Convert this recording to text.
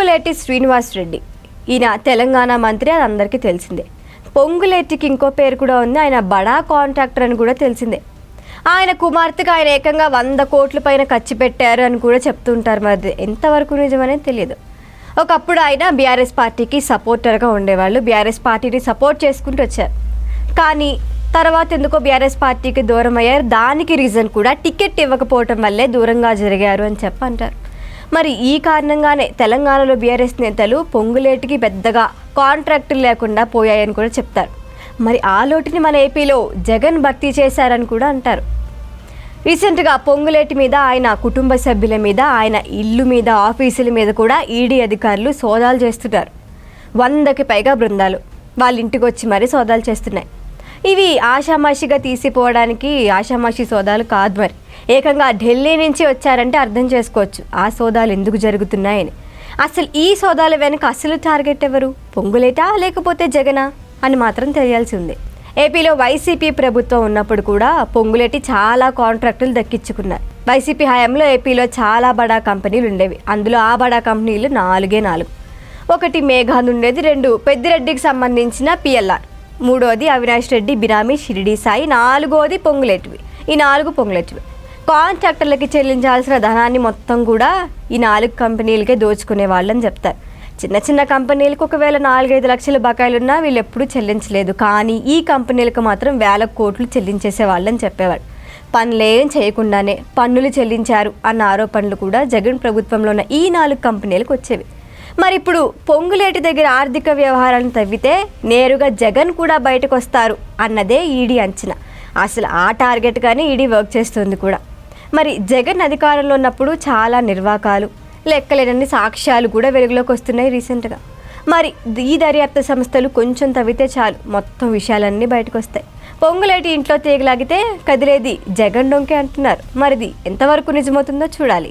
పొంగులేటి శ్రీనివాస్ రెడ్డి ఈయన తెలంగాణ మంత్రి అది అందరికీ తెలిసిందే. పొంగులేటికి ఇంకో పేరు కూడా ఉంది. ఆయన బడా కాంట్రాక్టర్ అని కూడా తెలిసిందే. ఆయన కుమార్తెకు ఆయన ఏకంగా వంద కోట్ల పైన ఖర్చు పెట్టారు అని కూడా చెప్తుంటారు మరి. ఎంతవరకు నిజమనేది తెలియదు. ఒకప్పుడు ఆయన బీఆర్ఎస్ పార్టీకి సపోర్టర్గా ఉండేవాళ్ళు. బీఆర్ఎస్ పార్టీని సపోర్ట్ చేసుకుంటూ వచ్చారు. కానీ తర్వాత ఎందుకో బీఆర్ఎస్ పార్టీకి దూరం అయ్యారు. దానికి రీజన్ కూడా టికెట్ ఇవ్వకపోవటం వల్లే దూరంగా జరిగారు అని చెప్పంటారు. మరి ఈ కారణంగానే తెలంగాణలో బీఆర్ఎస్ నేతలు పొంగులేటికి పెద్దగా కాంట్రాక్టులు లేకుండా పోయాయని కూడా చెప్తారు. మరి ఆ లోటుని మన ఏపీలో జగన్ భర్తీ చేశారని కూడా అంటారు. రీసెంట్గా పొంగులేటి మీద ఆయన కుటుంబ సభ్యుల మీద ఆయన ఇల్లు మీద ఆఫీసుల మీద కూడా ఈడీ అధికారులు సోదాలు చేస్తున్నారు. వందకి పైగా బృందాలు. వాళ్ళ ఇంటికి వచ్చి మరీ సోదాలు చేస్తున్నాయి. ఇవి ఆషామాషిగా తీసిపోవడానికి ఆషామాషి సోదాలు కాదు మరి. ఏకంగా ఢిల్లీ నుంచి వచ్చారంటే అర్థం చేసుకోవచ్చు. ఆ సోదాలు ఎందుకు జరుగుతున్నాయని. అసలు ఈ సోదాల వెనుక అసలు టార్గెట్ ఎవరు? పొంగులేటా లేకపోతే జగనా? అని మాత్రం తెలియాల్సి ఉంది. ఏపీలో వైసీపీ ప్రభుత్వం ఉన్నప్పుడు కూడా పొంగులేటి చాలా కాంట్రాక్టులు దక్కించుకున్నారు. వైసీపీ హయాంలో ఏపీలో చాలా బడా కంపెనీలు ఉండేవి. అందులో ఆ బడా కంపెనీలు నాలుగే నాలుగు. ఒకటి మేఘాన్ ఉండేది రెండు పెద్దిరెడ్డికి సంబంధించిన పిఎల్ఆర్. మూడోది అవినాష్ రెడ్డి బినామీ షిరిడి సాయి. నాలుగోది పొంగులేటివి. ఈ నాలుగు పొంగులేటివి. కాంట్రాక్టర్లకి చెల్లించాల్సిన ధనాన్ని మొత్తం కూడా ఈ నాలుగు కంపెనీలకే దోచుకునే వాళ్ళని చెప్తారు. చిన్న చిన్న కంపెనీలకు ఒకవేళ నాలుగైదు లక్షల బకాయిలున్నా వీళ్ళు ఎప్పుడూ చెల్లించలేదు. కానీ ఈ కంపెనీలకు మాత్రం వేల కోట్లు చెల్లించేసే వాళ్ళని చెప్పేవాడు పనులేం చేయకుండానే పన్నులు చెల్లించారు అన్న ఆరోపణలు కూడా జగన్ ప్రభుత్వంలో ఉన్న ఈ నాలుగు కంపెనీలకు వచ్చేవి. మరి ఇప్పుడు పొంగులేటి దగ్గర ఆర్థిక వ్యవహారాలను తవ్వితే నేరుగా జగన్ కూడా బయటకు వస్తారు అన్నదే ఈడీ అంచనా. అసలు ఆ టార్గెట్గానే ఈడీ వర్క్ చేస్తుంది కూడా. మరి జగన్ అధికారంలో ఉన్నప్పుడు చాలా నిర్వాకాలు లెక్కలేనన్ని సాక్ష్యాలు కూడా వెలుగులోకి వస్తున్నాయి రీసెంట్గా. మరి ఈ దర్యాప్తు సంస్థలు కొంచెం తవ్వితే చాలు మొత్తం విషయాలన్నీ బయటకు వస్తాయి పొంగులేటి ఇంట్లో తీగలాగితే కదిలేది జగన్ డొంకే అంటున్నారు. మరిది ఎంతవరకు నిజమవుతుందో చూడాలి.